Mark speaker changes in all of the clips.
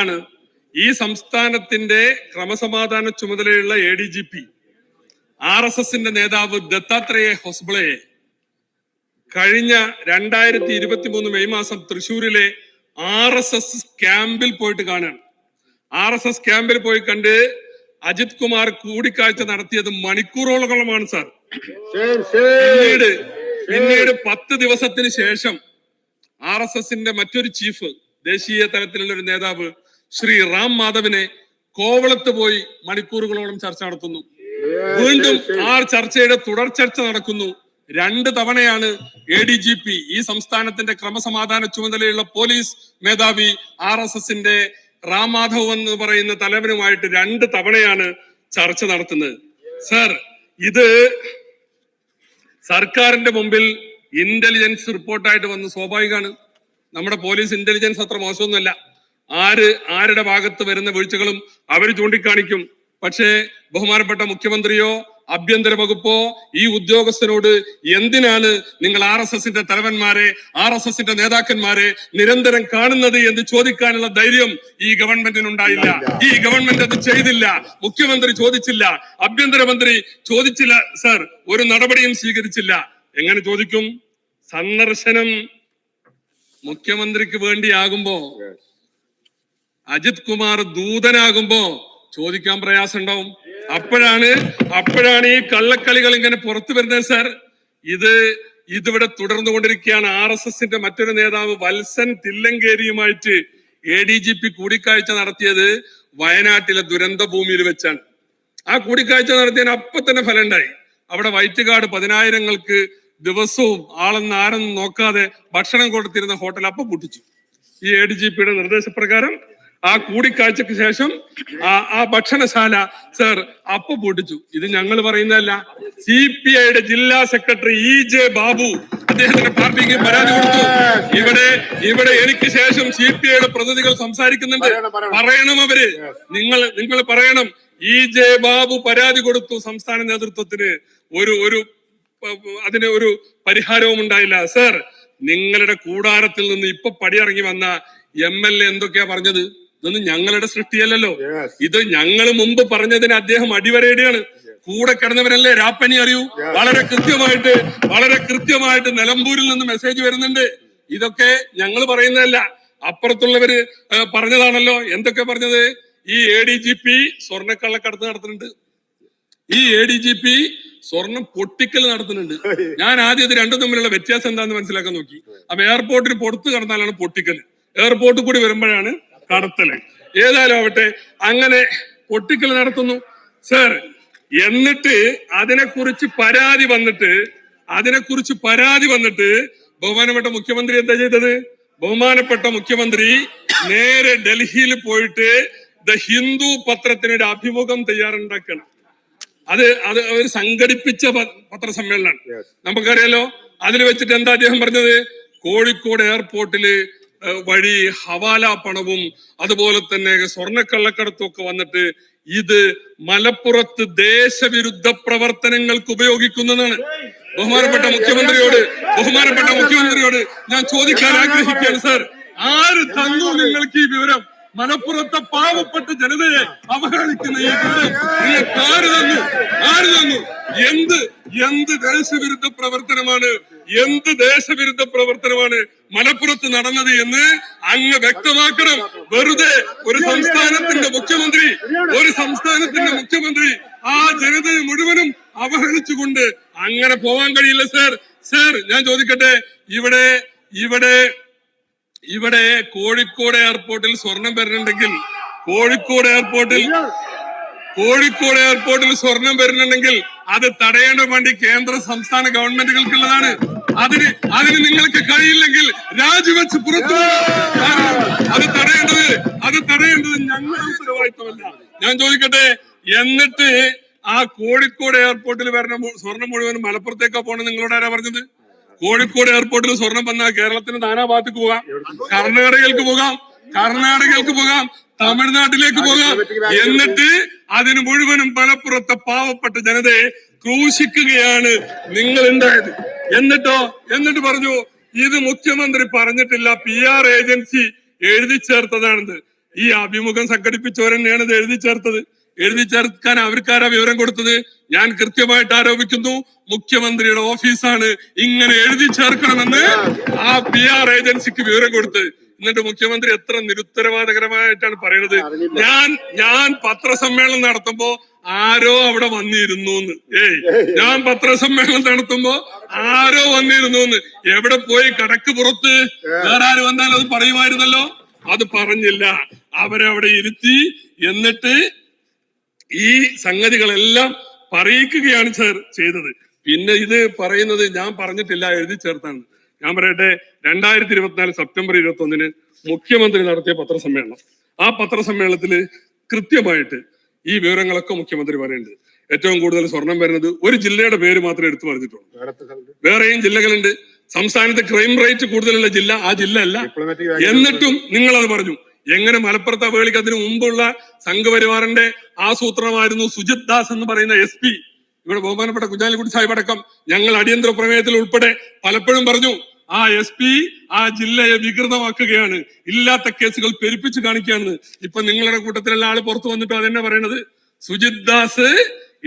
Speaker 1: ആണ് ഈ സംസ്ഥാനത്തിന്റെ ക്രമസമാധാന ചുമതലയുള്ള A D G P R S എസിന്റെ നേതാവ് ദത്താത്രേയ ഹൊസ്ബളയെ കഴിഞ്ഞ രണ്ടായിരത്തി ഇരുപത്തി മൂന്ന് മെയ് മാസം തൃശൂരിലെ ആർ എസ് എസ് ക്യാമ്പിൽ പോയിട്ട് കാണാണ്. ആർ എസ് എസ് ക്യാമ്പിൽ പോയി കണ്ട് അജിത് കുമാർ കൂടിക്കാഴ്ച നടത്തിയത് മണിക്കൂറോളമാണ് സാർ. പിന്നീട് പിന്നീട് പത്ത് ദിവസത്തിന് ശേഷം ആർ എസ് എസിന്റെ മറ്റൊരു ചീഫ് ദേശീയ തലത്തിലുള്ള ഒരു നേതാവ് ശ്രീ റാം മാധവിനെ കോവളത്ത് പോയി മണിക്കൂറുകളോളം ചർച്ച നടത്തുന്നു. വീണ്ടും. ആ ചർച്ചയുടെ തുടർ ചർച്ച നടക്കുന്നു. രണ്ട് തവണയാണ് എ ഡി ജി പി ഈ സംസ്ഥാനത്തിന്റെ ക്രമസമാധാന ചുമതലയുള്ള പോലീസ് മേധാവി ആർ എസ് എസിന്റെ റാം മാധവ് എന്ന് പറയുന്ന തലവനുമായിട്ട് രണ്ട് തവണയാണ് ചർച്ച നടത്തുന്നത്. സർ ഇത് സർക്കാരിന്റെ മുമ്പിൽ ഇന്റലിജൻസ് റിപ്പോർട്ടായിട്ട് വന്ന് സ്വാഭാവികമാണ്. നമ്മുടെ പോലീസ് ഇന്റലിജൻസ് അത്ര മോശമൊന്നുമല്ല. ആര് ആരുടെ ഭാഗത്ത് വരുന്ന വീഴ്ചകളും അവർ ചൂണ്ടിക്കാണിക്കും. പക്ഷേ ബഹുമാനപ്പെട്ട മുഖ്യമന്ത്രിയോ ആഭ്യന്തര വകുപ്പോ ഈ ഉദ്യോഗസ്ഥനോട് എന്തിനാണ് നിങ്ങൾ ആർ എസ് എസിന്റെ തലവന്മാരെ ആർ എസ് എസിന്റെ നേതാക്കന്മാരെ നിരന്തരം കാണുന്നത് എന്ന് ചോദിക്കാനുള്ള ധൈര്യം ഈ ഗവൺമെന്റിന് ഉണ്ടായില്ല. ഈ ഗവൺമെന്റ് അത് ചെയ്തില്ല. മുഖ്യമന്ത്രി ചോദിച്ചില്ല. ആഭ്യന്തരമന്ത്രി ചോദിച്ചില്ല സർ. ഒരു നടപടിയും സ്വീകരിച്ചില്ല. എങ്ങനെ ചോദിക്കും? സന്ദർശനം മുഖ്യമന്ത്രിക്ക് വേണ്ടിയാകുമ്പോ. അജിത് കുമാർ ദൂതനാകുമ്പോ ചോദിക്കാൻ പ്രയാസം ഉണ്ടാവും അപ്പോഴാണ് അപ്പോഴാണ് ഈ കള്ളക്കളികൾ ഇങ്ങനെ പുറത്തു വരുന്നത് സാർ ഇത് ഇതിവിടെ തുടർന്നു കൊണ്ടിരിക്കുകയാണ് ആർ എസ് എസിന്റെ മറ്റൊരു നേതാവ് വത്സൻ തില്ലങ്കേരിയുമായിട്ട് എ ഡി ജി പി കൂടിക്കാഴ്ച നടത്തിയത് വയനാട്ടിലെ ദുരന്ത ഭൂമിയിൽ വെച്ചാണ്. ആ കൂടിക്കാഴ്ച നടത്തിയതിന് അപ്പൊ തന്നെ ഫലം ഉണ്ടായി അവിടെ വൈറ്റുകാട് പതിനായിരങ്ങൾക്ക് ദിവസവും ആളെന്ന് ആരെന്ന് നോക്കാതെ ഭക്ഷണം കൊടുത്തിരുന്ന ഹോട്ടൽ അപ്പൊ പൊട്ടിച്ചു. ഈ എ ഡി ജി പിയുടെ നിർദ്ദേശപ്രകാരം ആ കൂടിക്കാഴ്ചക്ക് ശേഷം ആ ആ ഭക്ഷണശാല സർ അപ്പ പൊട്ടിച്ചു. ഇത് ഞങ്ങൾ പറയുന്നതല്ല സി പി ഐയുടെ ജില്ലാ സെക്രട്ടറി ഇ ജെ ബാബു അദ്ദേഹത്തിന്റെ പാർട്ടിക്ക് പരാതി കൊടുത്തു. ഇവിടെ ഇവിടെ എനിക്ക് ശേഷം സി പി ഐയുടെ പ്രതിനിധികൾ സംസാരിക്കുന്നുണ്ട്.
Speaker 2: പറയണം
Speaker 1: അവർ. നിങ്ങൾ നിങ്ങൾ പറയണം. ഇ ജെ ബാബു പരാതി കൊടുത്തു സംസ്ഥാന നേതൃത്വത്തിന്. ഒരു ഒരു അതിന് ഒരു പരിഹാരവും ഉണ്ടായില്ല. സർ നിങ്ങളുടെ കൂടാരത്തിൽ നിന്ന് ഇപ്പൊ പടിയിറങ്ങി വന്ന എം എൽ എ എന്തൊക്കെയാ പറഞ്ഞത്? ഇതൊന്നും ഞങ്ങളുടെ സൃഷ്ടിയല്ലല്ലോ. ഇത് ഞങ്ങൾ മുമ്പ് പറഞ്ഞതിന് അദ്ദേഹം അടിവരയിടുകയാണ്. കൂടെ കിടന്നവരല്ലേ? രാപ്പനി അറിയൂ. വളരെ കൃത്യമായിട്ട് വളരെ കൃത്യമായിട്ട് നിലമ്പൂരിൽ നിന്ന് മെസ്സേജ് വരുന്നുണ്ട്. ഇതൊക്കെ ഞങ്ങൾ പറയുന്നതല്ല. അപ്പുറത്തുള്ളവര് പറഞ്ഞതാണല്ലോ. എന്തൊക്കെ പറഞ്ഞത്? ഈ എ ഡി ജി പി സ്വർണക്കള്ളക്കടത്ത് നടത്തുന്നുണ്ട്. ഈ എ ഡി ജി പി സ്വർണം പൊട്ടിക്കൽ നടത്തുന്നുണ്ട്. ഞാൻ ആദ്യം ഇത് രണ്ടും തമ്മിലുള്ള വ്യത്യാസം എന്താണെന്ന് മനസ്സിലാക്കാൻ നോക്കി. അപ്പൊ എയർപോർട്ടിന് പുറത്ത് കടന്നാലാണ് പൊട്ടിക്കൽ എയർപോർട്ടിൽ കൂടി വരുമ്പോഴാണ് കടത്തൽ. ഏതായാലും ആവട്ടെ അങ്ങനെ പൊട്ടിക്കൽ നടത്തുന്നു. സർ എന്നിട്ട് അതിനെക്കുറിച്ച് പരാതി വന്നിട്ട് അതിനെക്കുറിച്ച് പരാതി വന്നിട്ട് ബഹുമാനപ്പെട്ട മുഖ്യമന്ത്രി എന്താ ചെയ്തത്? ബഹുമാനപ്പെട്ട മുഖ്യമന്ത്രി നേരെ ഡൽഹിയിൽ പോയിട്ട് ദ ഹിന്ദു പത്രത്തിന് ഒരു അഭിമുഖം തയ്യാറുണ്ടാക്കണം. അത് അത് അവർ സംഘടിപ്പിച്ച പത്രസമ്മേളനം പത്രസമ്മേളനമാണ്. നമുക്കറിയാലോ അതിൽ വെച്ചിട്ട് എന്താ അദ്ദേഹം പറഞ്ഞത്? കോഴിക്കോട് എയർപോർട്ടിൽ വഴി ഹവാല പണവും അതുപോലെ തന്നെ സ്വർണക്കള്ളക്കടത്തും ഒക്കെ വന്നിട്ട് ഇത് മലപ്പുറത്ത് ദേശവിരുദ്ധ പ്രവർത്തനങ്ങൾക്ക് ഉപയോഗിക്കുന്നതാണ്. ബഹുമാനപ്പെട്ട മുഖ്യമന്ത്രിയോട് ബഹുമാനപ്പെട്ട മുഖ്യമന്ത്രിയോട് ഞാൻ ചോദിക്കാൻ ആഗ്രഹിക്കുകയാണ് സാർ. ആര് തന്നു നിങ്ങൾക്ക് ഈ വിവരം? മലപ്പുറത്തെ പാവപ്പെട്ട ജനതയെ അവഹേളിക്കുന്ന ഈ വിവരം നിങ്ങൾക്ക് ആര് തന്നു? ആര് തന്നു? എന്ത് എന്ത് ദേശവിരുദ്ധ പ്രവർത്തനമാണ് എന്ത് ദേശവിരുദ്ധ പ്രവർത്തനമാണ് മലപ്പുറത്ത് നടന്നത് എന്ന് അങ്ങ് വ്യക്തമാക്കണം. വെറുതെ ഒരു സംസ്ഥാനത്തിന്റെ മുഖ്യമന്ത്രി ഒരു സംസ്ഥാനത്തിന്റെ മുഖ്യമന്ത്രി ആ ജനതയെ മുഴുവനും അവഹേളിച്ചുകൊണ്ട് അങ്ങനെ പോവാൻ കഴിയില്ല സർ. സർ ഞാൻ ചോദിക്കട്ടെ ഇവിടെ ഇവിടെ ഇവിടെ കോഴിക്കോട് എയർപോർട്ടിൽ സ്വർണം വരുന്നുണ്ടെങ്കിൽ കോഴിക്കോട് എയർപോർട്ടിൽ കോഴിക്കോട് എയർപോർട്ടിൽ സ്വർണം വരുന്നുണ്ടെങ്കിൽ അത് തടയേണ്ട വേണ്ടി കേന്ദ്ര സംസ്ഥാന ഗവൺമെന്റുകൾക്കുള്ളതാണ്. അതിന് അതിന് നിങ്ങൾക്ക് കഴിയില്ലെങ്കിൽ രാജിവെച്ച് പുറത്തു അത് തടയേണ്ടത് അത് തടയേണ്ടത് ഞങ്ങളുടെ ഉത്തരവാദിത്തമല്ല. ഞാൻ ചോദിക്കട്ടെ എന്നിട്ട് ആ കോഴിക്കോട് എയർപോർട്ടിൽ മു- സ്വർണം മുഴുവൻ മലപ്പുറത്തേക്കാ പോണെന്ന് നിങ്ങളോട് ആരാ പറഞ്ഞത്? കോഴിക്കോട് എയർപോർട്ടിൽ സ്വർണം വന്നാൽ കേരളത്തിന് നാനാഭാഗത്തേക്ക് പോകാം കർണാടകയിലേക്ക് പോകാം കർണാടകയിലേക്ക് പോകാം തമിഴ്നാട്ടിലേക്ക് പോകാം എന്നിട്ട് അതിന് മുഴുവനും മലപ്പുറത്തെ പാവപ്പെട്ട ജനതയെ ക്രൂശിക്കുകയാണ് നിങ്ങൾ ഉണ്ടായത് എന്നിട്ടോ? എന്നിട്ട് പറഞ്ഞു ഇത് മുഖ്യമന്ത്രി പറഞ്ഞിട്ടില്ല പി ആർ ഏജൻസി എഴുതി ചേർത്തതാണിത് ഈ അഭിമുഖം സംഘടിപ്പിച്ചവരെന്നെയാണ് ഇത് എഴുതി ചേർത്തത്. എഴുതി ചേർക്കാൻ അവർക്കാരാ വിവരം കൊടുത്തത്? ഞാൻ കൃത്യമായിട്ട് ആരോപിക്കുന്നു മുഖ്യമന്ത്രിയുടെ ഓഫീസാണ് ഇങ്ങനെ എഴുതി ചേർക്കണമെന്ന് ആ പി ആർ ഏജൻസിക്ക് വിവരം കൊടുത്ത് എന്നിട്ട് മുഖ്യമന്ത്രി എത്ര നിരുത്തരവാദകരമായിട്ടാണ് പറയുന്നത് ഞാൻ ഞാൻ പത്രസമ്മേളനം നടത്തുമ്പോ ആരോ അവിടെ വന്നിരുന്നു എന്ന് ഏയ്. ഞാൻ പത്രസമ്മേളനം നടത്തുമ്പോ ആരോ വന്നിരുന്നു എന്ന് എവിടെ പോയി കടക്ക് പുറത്ത്? വേറെ ആര് വന്നാൽ അത് പറയുമായിരുന്നല്ലോ? അത് പറഞ്ഞില്ല. അവരെ അവിടെ ഇരുത്തി എന്നിട്ട് ഈ സംഗതികളെല്ലാം പറയിക്കുകയാണ് സാർ ചെയ്തത്. പിന്നെ ഇത് പറയുന്നത് ഞാൻ പറഞ്ഞിട്ടില്ല എഴുതി ചേർത്താണ്. ഞാൻ പറയട്ടെ രണ്ടായിരത്തി ഇരുപത്തിനാല് സെപ്റ്റംബർ ഇരുപത്തി ഒന്നിന് മുഖ്യമന്ത്രി നടത്തിയ പത്രസമ്മേളനം. ആ പത്രസമ്മേളനത്തിൽ കൃത്യമായിട്ട് ഈ വിവരങ്ങളൊക്കെ മുഖ്യമന്ത്രി പറയുന്നുണ്ട്. ഏറ്റവും കൂടുതൽ സ്വർണം വരുന്നത് ഒരു ജില്ലയുടെ പേര് മാത്രമേ എടുത്തു പറഞ്ഞിട്ടുള്ളൂ. വേറെയും ജില്ലകളുണ്ട്. സംസ്ഥാനത്ത് ക്രൈം റേറ്റ് കൂടുതലുള്ള ജില്ല ആ ജില്ല അല്ല. എന്നിട്ടും നിങ്ങൾ അത് പറഞ്ഞു. എങ്ങനെ മലപ്പുറത്ത് അതിനു മുമ്പുള്ള സംഘപരിവാറിന്റെ ആസൂത്രണമായിരുന്നു സുജിത് ദാസ് എന്ന് പറയുന്ന എസ് പി. ഇവിടെ ബഹുമാനപ്പെട്ട കുഞ്ഞാലിക്കുട്ടി സാഹിബ് അടക്കം ഞങ്ങൾ അടിയന്തര പ്രമേയത്തിൽ ഉൾപ്പെടെ പലപ്പോഴും പറഞ്ഞു ആ എസ് പി ആ ജില്ലയെ വികൃതമാക്കുകയാണ്. ഇല്ലാത്ത കേസുകൾ പെരുപ്പിച്ച് കാണിക്കുകയാണ്. ഇപ്പൊ നിങ്ങളുടെ കൂട്ടത്തിലുള്ള ആൾ പുറത്തു വന്നിട്ട് അതെന്നെ പറയണത്? Sujith Das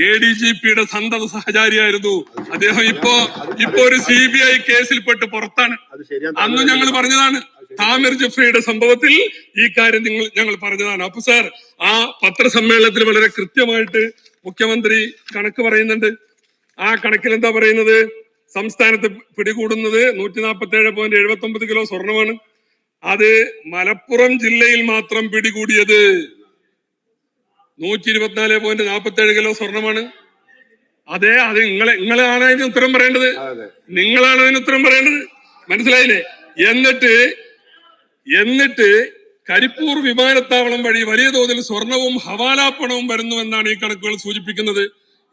Speaker 1: A D G പിയുടെ സന്തത സഹചാരിയായിരുന്നു. അദ്ദേഹം ഇപ്പോ ഇപ്പൊ ഒരു സി ബി ഐ കേസിൽപ്പെട്ട് പുറത്താണ്. അന്ന് ഞങ്ങൾ പറഞ്ഞതാണ് താമിർ ജഫ്രിയുടെ സംഭവത്തിൽ ഈ കാര്യം നിങ്ങൾ ഞങ്ങൾ പറഞ്ഞതാണ്. അപ്പൊ സാർ ആ പത്രസമ്മേളനത്തിൽ വളരെ കൃത്യമായിട്ട് മുഖ്യമന്ത്രി കണക്ക് പറയുന്നുണ്ട്. ആ കണക്കിൽ എന്താ പറയുന്നത്? സംസ്ഥാനത്ത് പിടികൂടുന്നത് നൂറ്റി നാൽപ്പത്തി ഏഴ് പോയിന്റ് എഴുപത്തി ഒമ്പത് കിലോ സ്വർണമാണ്. അത് മലപ്പുറം ജില്ലയിൽ മാത്രം പിടികൂടിയത് നൂറ്റി ഇരുപത്തിനാല് പോയിന്റ് നാൽപ്പത്തി ഏഴ് കിലോ സ്വർണമാണ്. അതെ അത് നിങ്ങളെ നിങ്ങളാണ് അതിന് ഉത്തരം പറയേണ്ടത്. നിങ്ങളാണ് അതിന് ഉത്തരം പറയേണ്ടത്. മനസ്സിലായില്ലേ? എന്നിട്ട് എന്നിട്ട് കരിപ്പൂർ വിമാനത്താവളം വഴി വലിയ തോതിൽ സ്വർണവും ഹവാലാപ്പണവും വരുന്നുവെന്നാണ് ഈ കണക്കുകൾ സൂചിപ്പിക്കുന്നത്.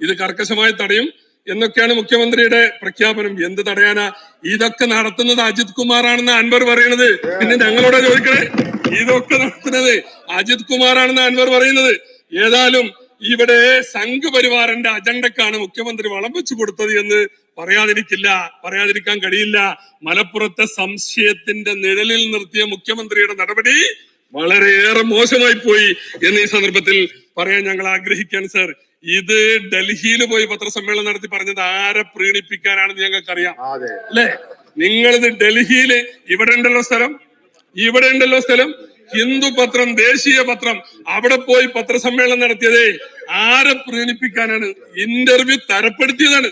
Speaker 1: ഇത് കർക്കശമായി തടയും. എന്നൊക്കെയാണ് മുഖ്യമന്ത്രിയുടെ പ്രഖ്യാപനം. എന്ത് തടയാനാ? ഇതൊക്കെ നടത്തുന്നത് അജിത് കുമാറാണെന്ന് അൻവർ പറയണത് പിന്നെ ഞങ്ങളോട് ചോദിക്കണേ? ഇതൊക്കെ നടത്തുന്നത് അജിത് കുമാറാണെന്ന് അൻവർ പറയുന്നത്. ഏതായാലും ഇവിടെ സംഘപരിവാറിന്റെ അജണ്ടക്കാണ് മുഖ്യമന്ത്രി വളം വെച്ചു കൊടുത്തത് എന്ന് പറയാതിരിക്കില്ല. പറയാതിരിക്കാൻ കഴിയില്ല. മലപ്പുറത്തെ സംശയത്തിന്റെ നിഴലിൽ നിർത്തിയ മുഖ്യമന്ത്രിയുടെ നടപടി വളരെയേറെ മോശമായി പോയി എന്ന് ഈ സന്ദർഭത്തിൽ പറയാൻ ഞങ്ങൾ ആഗ്രഹിക്കാൻ സർ. ഇത് ഡൽഹിയിൽ പോയി പത്രസമ്മേളനം നടത്തി പറഞ്ഞത് ആരെ പ്രീണിപ്പിക്കാനാണെന്ന് ഞങ്ങൾക്കറിയാം. അല്ലേ? നിങ്ങളിത് ഡൽഹിയിൽ ഇവിടെ ഉണ്ടല്ലോ സ്ഥലം ഇവിടെ ഉണ്ടല്ലോ സ്ഥലം ഹിന്ദു പത്രം ദേശീയ പത്രം അവിടെ പോയി പത്രസമ്മേളനം നടത്തിയതേ ആരെ പ്രീണിപ്പിക്കാനാണ്? ഇന്റർവ്യൂ തരപ്പെടുത്തിയതാണ്.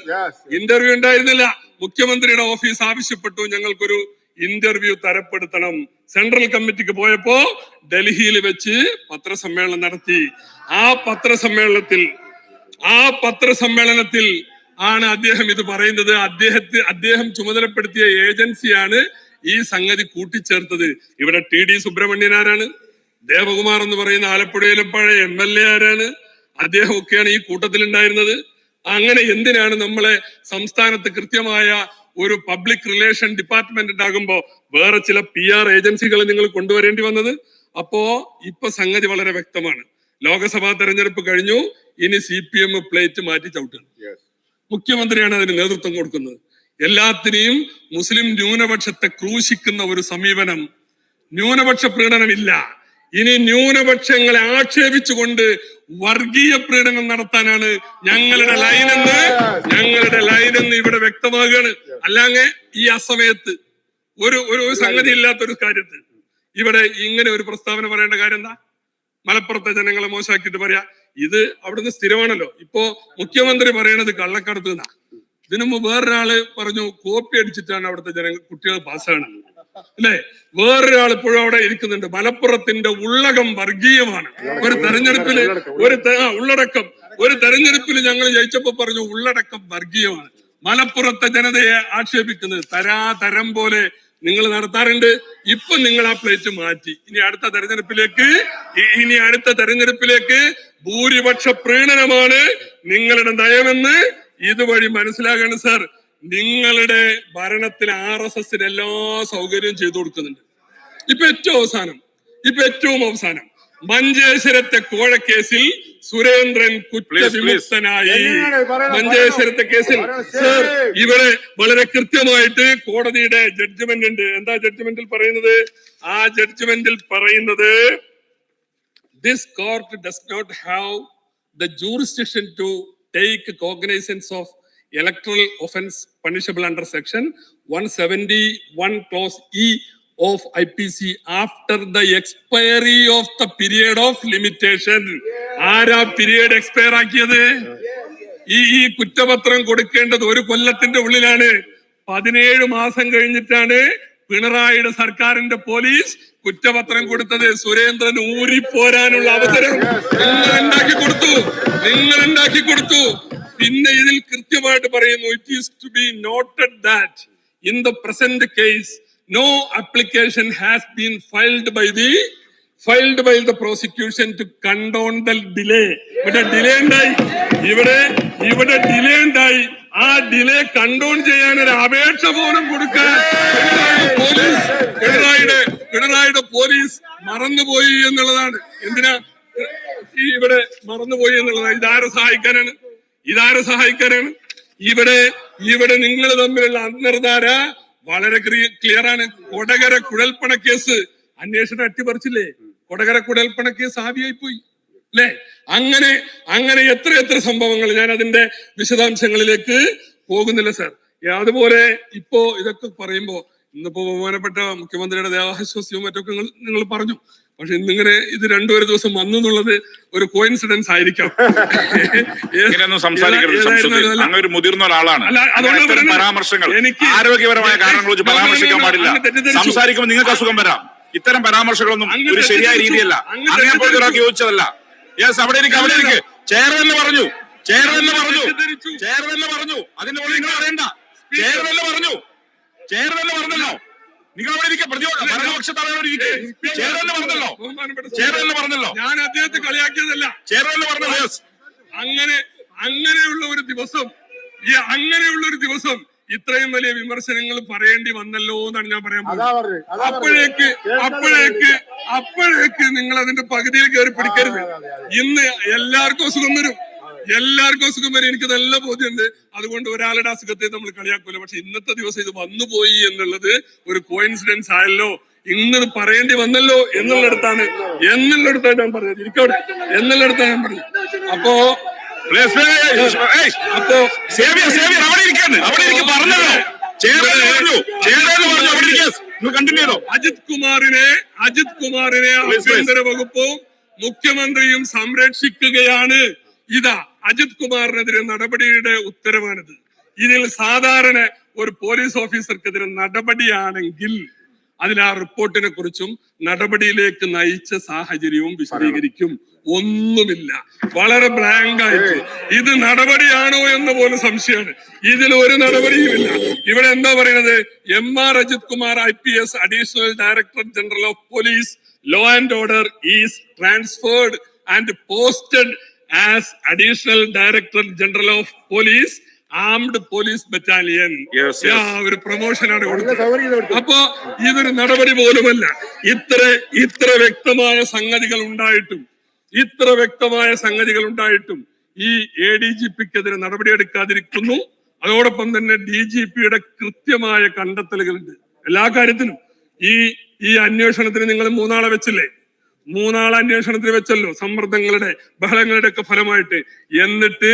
Speaker 1: ഇന്റർവ്യൂ ഉണ്ടായിരുന്നില്ല. മുഖ്യമന്ത്രിയുടെ ഓഫീസ് ആവശ്യപ്പെട്ടു. ഞങ്ങൾക്കൊരു ഇന്റർവ്യൂ തരപ്പെടുത്തണം. സെൻട്രൽ കമ്മിറ്റിക്ക് പോയപ്പോ ഡൽഹിയിൽ വെച്ച് പത്രസമ്മേളനം നടത്തി. ആ പത്രസമ്മേളനത്തിൽ ആ പത്രസമ്മേളനത്തിൽ ആണ് അദ്ദേഹം ഇത് പറയുന്നത്. അദ്ദേഹത്തെ അദ്ദേഹം ചുമതലപ്പെടുത്തിയ ഏജൻസിയാണ് ഈ സംഗതി കൂട്ടിച്ചേർത്തത്. ഇവിടെ ടി ഡി സുബ്രഹ്മണ്യൻ ആരാണ്? ദേവകുമാർ എന്ന് പറയുന്ന ആലപ്പുഴയിലെ പഴയ എം എൽ എ ആരാണ്? അദ്ദേഹം ഒക്കെയാണ് ഈ കൂട്ടത്തിൽ ഉണ്ടായിരുന്നത് അങ്ങനെ എന്തിനാണ് നമ്മളെ സംസ്ഥാനത്ത് കൃത്യമായ ഒരു പബ്ലിക് റിലേഷൻ ഡിപ്പാർട്ട്മെന്റ് ഉണ്ടാകുമ്പോ വേറെ ചില പി ആർ ഏജൻസികളെ നിങ്ങൾ കൊണ്ടുവരേണ്ടി വന്നത്? അപ്പോ ഇപ്പൊ സംഗതി വളരെ വ്യക്തമാണ്. ലോക്സഭാ തെരഞ്ഞെടുപ്പ് കഴിഞ്ഞു. ഇനി സി പി എം പ്ലേറ്റ് മാറ്റി ചവിട്ടുന്നു മുഖ്യമന്ത്രിയാണ് അതിന് നേതൃത്വം കൊടുക്കുന്നത്. എല്ലാത്തിനെയും മുസ്ലിം ന്യൂനപക്ഷത്തെ ക്രൂശിക്കുന്ന ഒരു സമീപനം ന്യൂനപക്ഷ പ്രീണനമില്ല ഇനി ന്യൂനപക്ഷങ്ങളെ ആക്ഷേപിച്ചുകൊണ്ട് വർഗീയ പ്രീണനം നടത്താനാണ് ഞങ്ങളുടെ ലൈനെന്ന് ഞങ്ങളുടെ ലൈനെന്ന് ഇവിടെ വ്യക്തമാകുകയാണ്. അല്ലാങ്ങെ ഈ അസമയത്ത് ഒരു ഒരു സംഗതി ഇല്ലാത്ത ഒരു കാര്യത്തിൽ. ഇവിടെ ഇങ്ങനെ ഒരു പ്രസ്താവന പറയേണ്ട കാര്യം എന്താ? മലപ്പുറത്തെ ജനങ്ങളെ മോശമാക്കിയിട്ട് പറയാ. ഇത് അവിടുന്ന് സ്ഥിരമാണല്ലോ. ഇപ്പോ മുഖ്യമന്ത്രി പറയണത് കള്ളക്കടത്ത് എന്നാ. ഇതിനു മുമ്പ് വേറൊരാൾ പറഞ്ഞു കോപ്പി അടിച്ചിട്ടാണ് അവിടുത്തെ ജനങ്ങൾ കുട്ടികൾ പാസ്സാണ് അല്ലെ? വേറൊരാൾ ഇപ്പോഴും അവിടെ ഇരിക്കുന്നുണ്ട്. മലപ്പുറത്തിന്റെ ഉള്ളകം വർഗീയമാണ്. ഒരു തെരഞ്ഞെടുപ്പിൽ ഒരു ഉള്ളടക്കം. ഒരു തെരഞ്ഞെടുപ്പിൽ ഞങ്ങൾ ജയിച്ചപ്പോ പറഞ്ഞു ഉള്ളടക്കം വർഗീയമാണ്. മലപ്പുറത്തെ ജനതയെ ആക്ഷേപിക്കുന്നത് തരാതരം പോലെ നിങ്ങൾ നടത്താറുണ്ട്. ഇപ്പൊ നിങ്ങൾ ആ പ്ലേറ്റ് മാറ്റി. ഇനി അടുത്ത തെരഞ്ഞെടുപ്പിലേക്ക് ഇനി അടുത്ത തെരഞ്ഞെടുപ്പിലേക്ക് ഭൂരിപക്ഷ പ്രീണനമാണ് നിങ്ങളുടെ നയമെന്ന് ഇതുവഴി മനസ്സിലാകണം സാർ നിങ്ങളുടെ ഭരണത്തിൽ ആർ എസ് എസിന് എല്ലാ സൗകര്യവും ചെയ്തു കൊടുക്കുന്നുണ്ട്. ഇപ്പൊ ഏറ്റവും അവസാനം ഇപ്പൊ ഏറ്റവും അവസാനം മഞ്ചേശ്വരത്തെ കോഴക്കേസിൽ സുരേന്ദ്രൻ കുറ്റവിമുക്തനായി. മഞ്ചേശ്വരത്തെ കേസിൽ സർ. ഇവിടെ വളരെ കൃത്യമായിട്ട് കോടതിയുടെ ജഡ്ജ്മെന്റ് ഉണ്ട്. എന്താ ജഡ്ജ്മെന്റിൽ പറയുന്നത്? ആ ജഡ്ജ്മെന്റിൽ പറയുന്നത് this court does not have the have to take cognizance of cognizance offence punishable under section one section 171 clause E of IPC after the expiry of the period of limitation. ആരാ period expire ആക്കിയത്? ഈ ഈ കുറ്റപത്രം കൊടുക്കേണ്ടത് ഒരു കൊല്ലത്തിന്റെ ഉള്ളിലാണ്. പതിനേഴ് മാസം കഴിഞ്ഞിട്ടാണ് പിണറായിയുടെ സർക്കാരിന്റെ പോലീസ് കുറ്റപത്രം കൊടുത്തത്. സുരേന്ദ്രൻ ഊരിപ്പോരാനുള്ള അവസരം നിങ്ങൾ ഉണ്ടാക്കി കൊടുത്തു. നിങ്ങൾ ഉണ്ടാക്കി കൊടുത്തു. പിന്നെ ഇതിൽ കൃത്യമായിട്ട് പറയുന്നു it is to be noted that in the present case no application has been filed by the filed by the prosecution to condone the delay ഇവിടെ ഡിലേ ഉണ്ടായി. ഇവിടെ ഇവിടെ ഡിലേ ഉണ്ടായി. ആ ഡിലേ കണ്ടോൺ ചെയ്യാൻ ഒരു അപേക്ഷ പോലും കൊടുക്കാൻ പോലീസ് പിണറായിയുടെ പിണറായിയുടെ പോലീസ് മറന്നുപോയി എന്നുള്ളതാണ്. എന്തിനാ? ഈ ഇവിടെ മറന്നുപോയി എന്നുള്ളതാണ്. ഇതാരെ സഹായിക്കാനാണ്? ഇതാരെ സഹായിക്കാനാണ്? ഇവിടെ ഇവിടെ നിങ്ങൾ തമ്മിലുള്ള അന്തർധാര വളരെ ക്ലിയർ ആണ് കൊടകര കുഴൽപ്പണ കേസ് അന്വേഷണം അട്ടിപ്പറിച്ചില്ലേ കൊടകര കുഴൽപ്പണ കേസ് ആവിയായി പോയി അല്ലേ? അങ്ങനെ അങ്ങനെ എത്ര എത്ര സംഭവങ്ങൾ ഞാൻ അതിന്റെ വിശദാംശങ്ങളിലേക്ക് പോകുന്നില്ല സാർ അതുപോലെ ഇപ്പോ ഇതൊക്കെ പറയുമ്പോ ഇന്നിപ്പോ ബഹുമാനപ്പെട്ട മുഖ്യമന്ത്രിയുടെ ദേഹാശ്വാസ്യവും മറ്റൊക്കെ നിങ്ങൾ പറഞ്ഞു. പക്ഷെ ഇന്നിങ്ങനെ ഇത് രണ്ടുപേര് ദിവസം വന്നു എന്നുള്ളത് ഒരു കോയിൻസിഡൻസ് ആയിരിക്കാം.
Speaker 2: ഒരു മുതിർന്ന ഒരാളാണ്. പരാമർശങ്ങൾ
Speaker 1: എനിക്ക്
Speaker 2: ആരോഗ്യപരമായ കാരണങ്ങൾ വെച്ച് പരാമർശിക്കാൻ പാടില്ല. സംസാരിക്കുമ്പോൾ നിങ്ങൾക്ക് അസുഖം വരാം. ഇത്തരം പരാമർശങ്ങളൊന്നും ഒരു ശരിയായ രീതിയല്ല.
Speaker 1: അങ്ങ്
Speaker 2: അങ്ങനെ പോലത്തെ ഒരാൾക്ക്
Speaker 1: തെറ്റിദ്ധരിച്ചു.
Speaker 2: യെസ് അവിടെ ഇരിക്കും അവിടെ ഇരിക്കും. ചെയർ തന്നെ പറഞ്ഞു. ചെയർ തന്നെ പറഞ്ഞു. ചെയർ പറഞ്ഞു. അതിന്റെ മുകളിൽ നിങ്ങൾ അറിയണ്ട. ചെയർ തന്നെ പറഞ്ഞു. ചെയർ തന്നെ പറഞ്ഞല്ലോ. നിങ്ങൾ അവിടെ ഇരിക്കുക പ്രതിപക്ഷ ഭരണപക്ഷ തലവരോട് ഇരിക്കുക ചെയർ പറഞ്ഞല്ലോ.
Speaker 1: ബഹുമാനപ്പെട്ട
Speaker 2: പറഞ്ഞല്ലോ.
Speaker 1: ഞാൻ അദ്ദേഹത്തെ കളിയാക്കിയതല്ല.
Speaker 2: തന്നെ പറഞ്ഞല്ലോ
Speaker 1: അങ്ങനെ അങ്ങനെയുള്ള ഒരു ദിവസം ഈ അങ്ങനെയുള്ള ഒരു ദിവസം ഇത്രയും വലിയ വിമർശനങ്ങൾ പറയേണ്ടി വന്നല്ലോ എന്നാണ് ഞാൻ പറയാൻ പോകുന്നത്. അപ്പോഴേക്ക് അപ്പോഴേക്ക് അപ്പോഴേക്ക് നിങ്ങൾ അതിന്റെ പകുതിയിൽ കയറി പിടിക്കരുത്. ഇന്ന് എല്ലാവർക്കും അസുഖം വരും. എല്ലാവർക്കും അസുഖം വരെ എനിക്ക് നല്ല ബോധ്യമുണ്ട്. അതുകൊണ്ട് ഒരാളുടെ അസുഖത്തെ നമ്മൾ കളിയാക്കൂല. പക്ഷെ ഇന്നത്തെ ദിവസം ഇത് വന്നുപോയി എന്നുള്ളത് ഒരു കോയിൻസിഡൻസ് ആയല്ലോ. ഇന്ന് പറയേണ്ടി വന്നല്ലോ എന്നുള്ളിടത്താണ്. എന്നുള്ളിടത്താണ് ഞാൻ പറഞ്ഞത്. ഇരിക്കവിടെ എന്നുള്ളിടത്താണ് ഞാൻ പറഞ്ഞത്. അപ്പോ അപ്പോ
Speaker 2: സേവിയർ സേവിയർ അവിടെ ഇരിക്കാണ് അവിടെ ഇരിക്കും പറഞ്ഞല്ലോ
Speaker 1: അജിത് കുമാറിനെ അജിത് കുമാറിനെ. ആഭ്യന്തര വകുപ്പും മുഖ്യമന്ത്രിയും സംരക്ഷിക്കുകയാണ്. ഇതാ അജിത് കുമാറിനെതിരെ നടപടിയുടെ ഉത്തരവാണിത്. ഇതിൽ സാധാരണ ഒരു പോലീസ് ഓഫീസർക്കെതിരെ നടപടിയാണെങ്കിൽ അതിൽ ആ റിപ്പോർട്ടിനെ കുറിച്ചും നടപടിയിലേക്ക് നയിച്ച സാഹചര്യവും വിശദീകരിക്കും. ഒന്നുമില്ല. വളരെ ബ്ലാങ്ക് ആയിട്ട് ഇത് നടപടിയാണോ എന്ന് പോലും സംശയമാണ്. ഇതിൽ ഒരു നടപടിയുമില്ല ഇവിടെ എന്താ പറയുന്നത്? M R Ajith Kumar I P S additional director general of police law and order is transferred and posted as additional director general of police armed police battalion
Speaker 2: Yes, yes.
Speaker 1: ഒരു പ്രൊമോഷനാണ് കൊടുത്തത്. അപ്പോ ഇതൊരു നടപടി പോലുമല്ല. ഇത്ര ഇത്ര വ്യക്തമായ സംഗതികൾ ഉണ്ടായിട്ടും ഇത്ര വ്യക്തമായ സംഗതികൾ ഉണ്ടായിട്ടും ഈ എ ഡി ജി പിക്കെതിരെ നടപടിയെടുക്കാതിരിക്കുന്നു അതോടൊപ്പം തന്നെ ഡി ജി പിയുടെ കൃത്യമായ കണ്ടെത്തലുകളുണ്ട്. എല്ലാ കാര്യത്തിലും ഈ ഈ അന്വേഷണത്തിന് നിങ്ങൾ മൂന്നാളെ വെച്ചില്ലേ? മൂന്നാളെ അന്വേഷണത്തിന് വെച്ചല്ലോ. സമ്മർദ്ദങ്ങളുടെ ബഹളങ്ങളുടെ ഒക്കെ ഫലമായിട്ട്. എന്നിട്ട്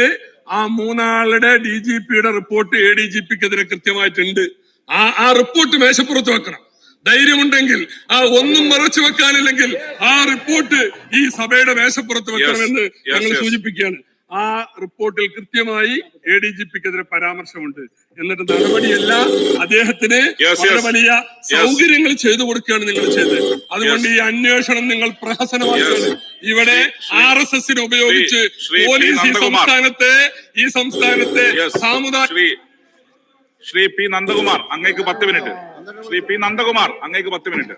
Speaker 1: ആ മൂന്നാളുടെ ഡി ജി പിയുടെ റിപ്പോർട്ട് എ ഡി ജി പിക്കെതിരെ കൃത്യമായിട്ടുണ്ട്. ആ ആ റിപ്പോർട്ട് മേശപ്പുറത്ത് വെക്കണം. ധൈര്യമുണ്ടെങ്കിൽ ആ ഒന്നും മറച്ചു വെക്കാനില്ലെങ്കിൽ ആ റിപ്പോർട്ട് ഈ സഭയുടെ മേശപ്പുറത്ത് വെക്കണമെന്ന് ഞങ്ങൾ സൂചിപ്പിക്കുകയാണ്. ആ റിപ്പോർട്ടിൽ കൃത്യമായി എ ഡി ജി പിക്കെതിരെ പരാമർശമുണ്ട്. എന്നിട്ട് നടപടിയല്ല അദ്ദേഹത്തിന് വളരെ വലിയ സൗകര്യങ്ങൾ ചെയ്തു കൊടുക്കുകയാണ് നിങ്ങൾ ചെയ്തത്. അതുകൊണ്ട് ഈ അന്വേഷണം നിങ്ങൾ പ്രഹസനമാക്കുകയാണ്. ഇവിടെ ആർ എസ് എസിനെ ഉപയോഗിച്ച്. പോലീസ് ഈ സംസ്ഥാനത്തെ ഈ സംസ്ഥാനത്തെ. സാമുദായിക
Speaker 2: ശ്രീ പി നന്ദകുമാർ അങ്ങേക്ക് പത്ത് മിനിറ്റ്. ശ്രീ പി നന്ദകുമാർ അങ്ങേക്ക് പത്ത് മിനിറ്റ്.